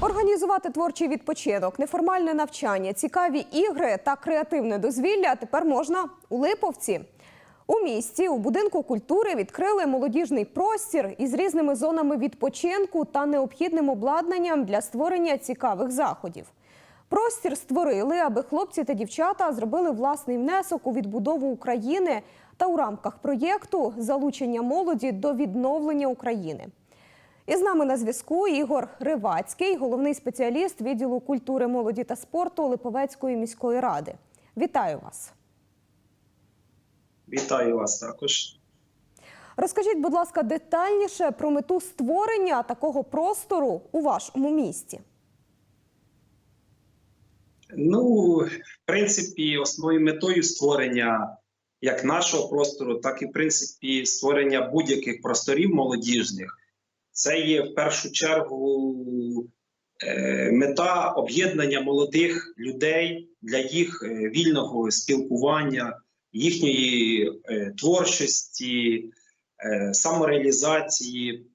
Організувати творчий відпочинок, неформальне навчання, цікаві ігри та креативне дозвілля тепер можна у Липовці. У місті у будинку культури відкрили молодіжний простір із різними зонами відпочинку та необхідним обладнанням для створення цікавих заходів. Простір створили, аби хлопці та дівчата зробили власний внесок у відбудову України та у рамках проєкту залучення молоді до відновлення України. І з нами на зв'язку Ігор Ривацький, головний спеціаліст відділу культури, молоді та спорту Липовецької міської ради. Вітаю вас. Вітаю вас також. Розкажіть, будь ласка, детальніше про мету створення такого простору у вашому місті. Ну, в принципі, основною метою створення як нашого простору, так і в принципі створення будь-яких просторів молодіжних. Це є в першу чергу е, мета об'єднання молодих людей для їх е, вільного спілкування, їхньої е, творчості, самореалізації,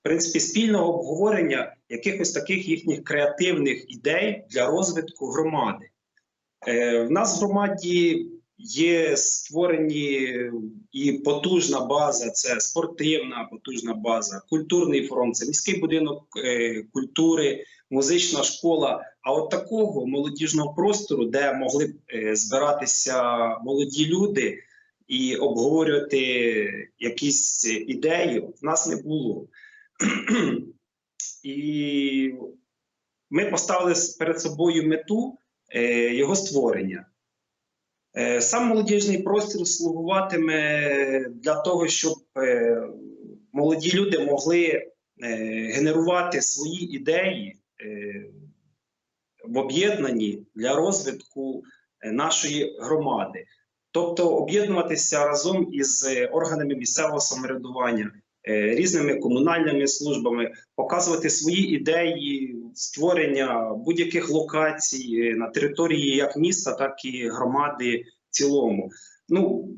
в принципі, спільного обговорення якихось таких їхніх креативних ідей для розвитку громади. В нас в громаді є створені і потужна база, це спортивна потужна база, культурний фронт, це міський будинок е, культури, музична школа. А от такого молодіжного простору, де могли б е, збиратися молоді люди і обговорювати якісь ідеї, в нас не було. І ми поставили перед собою мету е, його створення. Е, Сам молодіжний простір слугуватиме для того, щоб е, молоді люди могли е, генерувати свої ідеї в об'єднанні для розвитку нашої громади, тобто об'єднуватися разом із органами місцевого самоврядування, різними комунальними службами, показувати свої ідеї створення будь-яких локацій е, на території як міста, так і громади в цілому. Ну,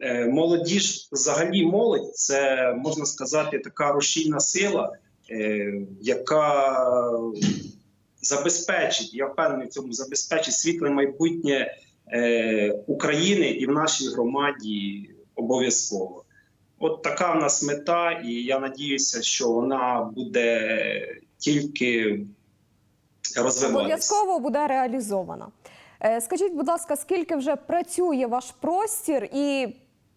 е, молодіж, взагалі, молодь це можна сказати така рушійна сила, е, яка забезпечить, я впевнений в цьому, забезпечить світле майбутнє України і в нашій громаді обов'язково. От така в нас мета, і я надіюся, що вона буде тільки розвиватися. Обов'язково буде реалізована. Е, Скажіть, будь ласка, скільки вже працює ваш простір і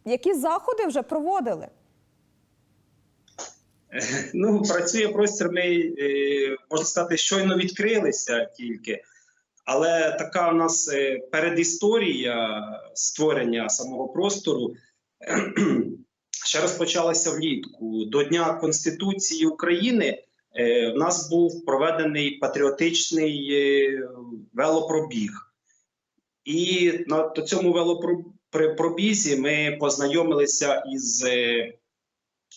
які заходи вже проводили? Ну, працює простір. Ми е, можна сказати, щойно відкрилися тільки, але така у нас е, передісторія створення самого простору ще розпочалася влітку. До Дня Конституції України в нас був проведений патріотичний е, велопробіг. І на цьому велопробізі ми познайомилися із е,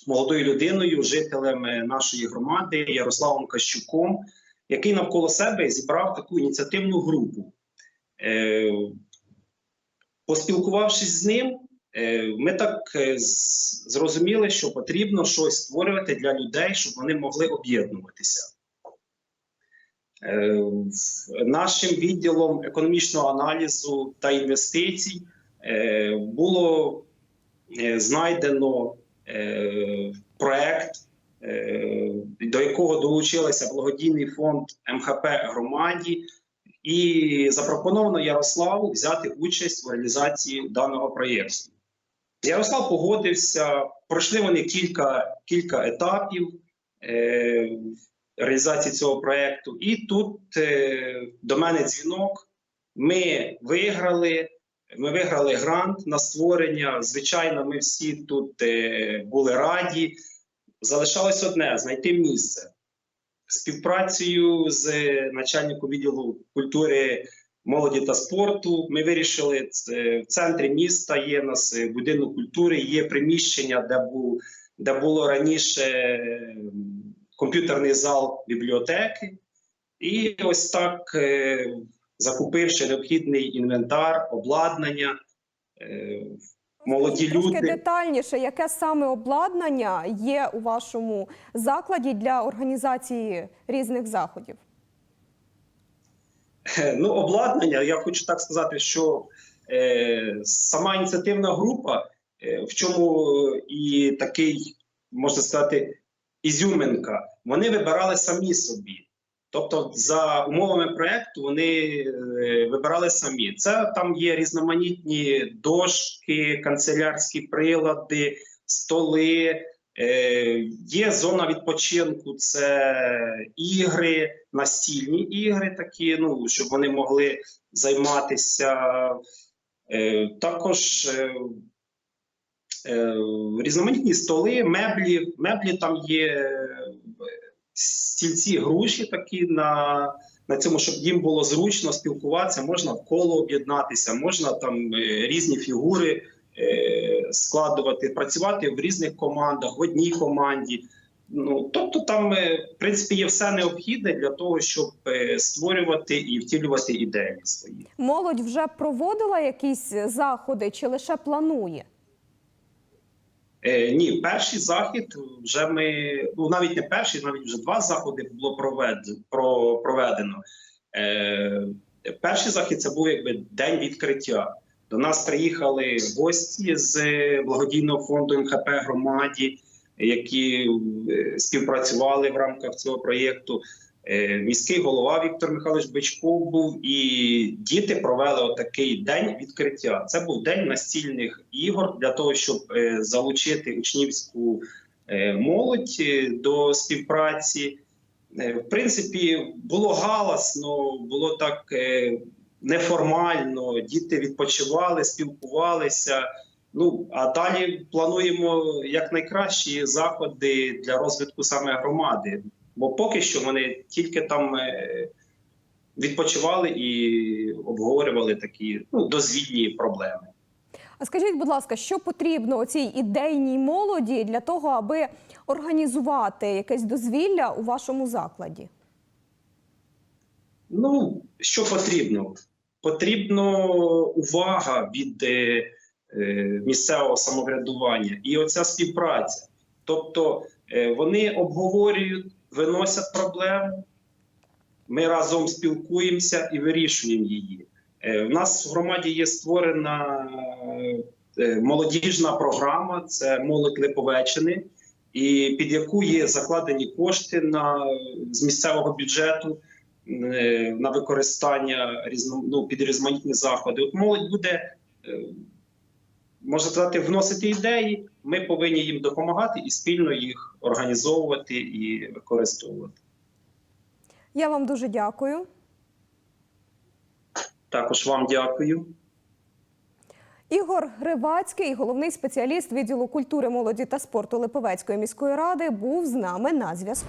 молодою людиною, жителем е, нашої громади Ярославом Кащуком, який навколо себе зібрав таку ініціативну групу. Е, Поспілкувавшись з ним, е, ми так е, зрозуміли, що потрібно щось створювати для людей, щоб вони могли об'єднуватися. Е, Нашим відділом економічного аналізу та інвестицій е, було е, знайдено е, проект, е, до якого долучилися благодійний фонд МХП громаді, і запропоновано Ярославу взяти участь у реалізації даного проєкту. Ярослав погодився. Пройшли вони кілька, кілька етапів е, реалізації цього проєкту. І тут е, до мене дзвінок. Ми виграли. Ми виграли грант на створення. Звичайно, ми всі тут е, були раді. Залишалось одне знайти місце. Співпрацею з начальником відділу культури, молоді та спорту. Ми вирішили це в центрі міста. Є у нас е, будинок культури, є приміщення, де був де було раніше комп'ютерний зал бібліотеки. І ось так, е, закупивши необхідний інвентар, обладнання, е, молоді Трошки люди. детальніше, яке саме обладнання є у вашому закладі для організації різних заходів? Е, Ну, обладнання, я хочу так сказати, що е, сама ініціативна група, е, в чому і такий, можна сказати, ізюминка, вони вибирали самі собі. Тобто, за умовами проекту вони е, вибирали самі. Це там є різноманітні дошки, канцелярські прилади, столи. Е, є зона відпочинку, це ігри, настільні ігри, такі, ну, щоб вони могли займатися. Е, також е, різноманітні столи, меблі. Меблі там є стільці груші такі на, на цьому, щоб їм було зручно спілкуватися, можна в коло об'єднатися, можна там різні фігури складувати, працювати в різних командах, в одній команді. Ну тобто, там е, в принципі є все необхідне для того, щоб е, створювати і втілювати ідеї свої. Молодь вже проводила якісь заходи чи лише планує? Е, ні, перший захід вже ми ну навіть не перший, навіть вже два заходи було. Про, проведено. Е, перший захід це був якби день відкриття. До нас приїхали гості з благодійного фонду МХП громаді, які е, співпрацювали в рамках цього проєкту. Е, Міський голова Віктор Михайлович Бичков був, і діти провели отакий день відкриття. Це був день настільних ігор для того, щоб е, залучити учнівську е, молодь е, до співпраці. Е, В принципі, було галасно, було так е, неформально. Діти відпочивали, спілкувалися. Ну а далі плануємо якнайкращі заходи для розвитку саме громади. Бо поки що вони тільки там е, відпочивали і обговорювали такі ну, дозвільні проблеми. А скажіть, будь ласка, що потрібно цій ідейній молоді для того, аби організувати якесь дозвілля у вашому закладі? Ну, що потрібно? Потрібно увага від е, е, місцевого самоврядування і оця співпраця. Тобто е, вони обговорюють, виносять проблему, ми разом спілкуємося і вирішуємо її. У нас в громаді є створена молодіжна програма, це молодь Липовеччини, і під яку є закладені кошти на, з місцевого бюджету на використання різно, ну, під різноманітні заходи. От молодь буде, е, можна сказати, вносити ідеї. Ми повинні їм допомагати і спільно їх організовувати і використовувати. Я вам дуже дякую. Також вам дякую. Ігор Гривацький, головний спеціаліст відділу культури, молоді та спорту Липовецької міської ради, був з нами на зв'язку.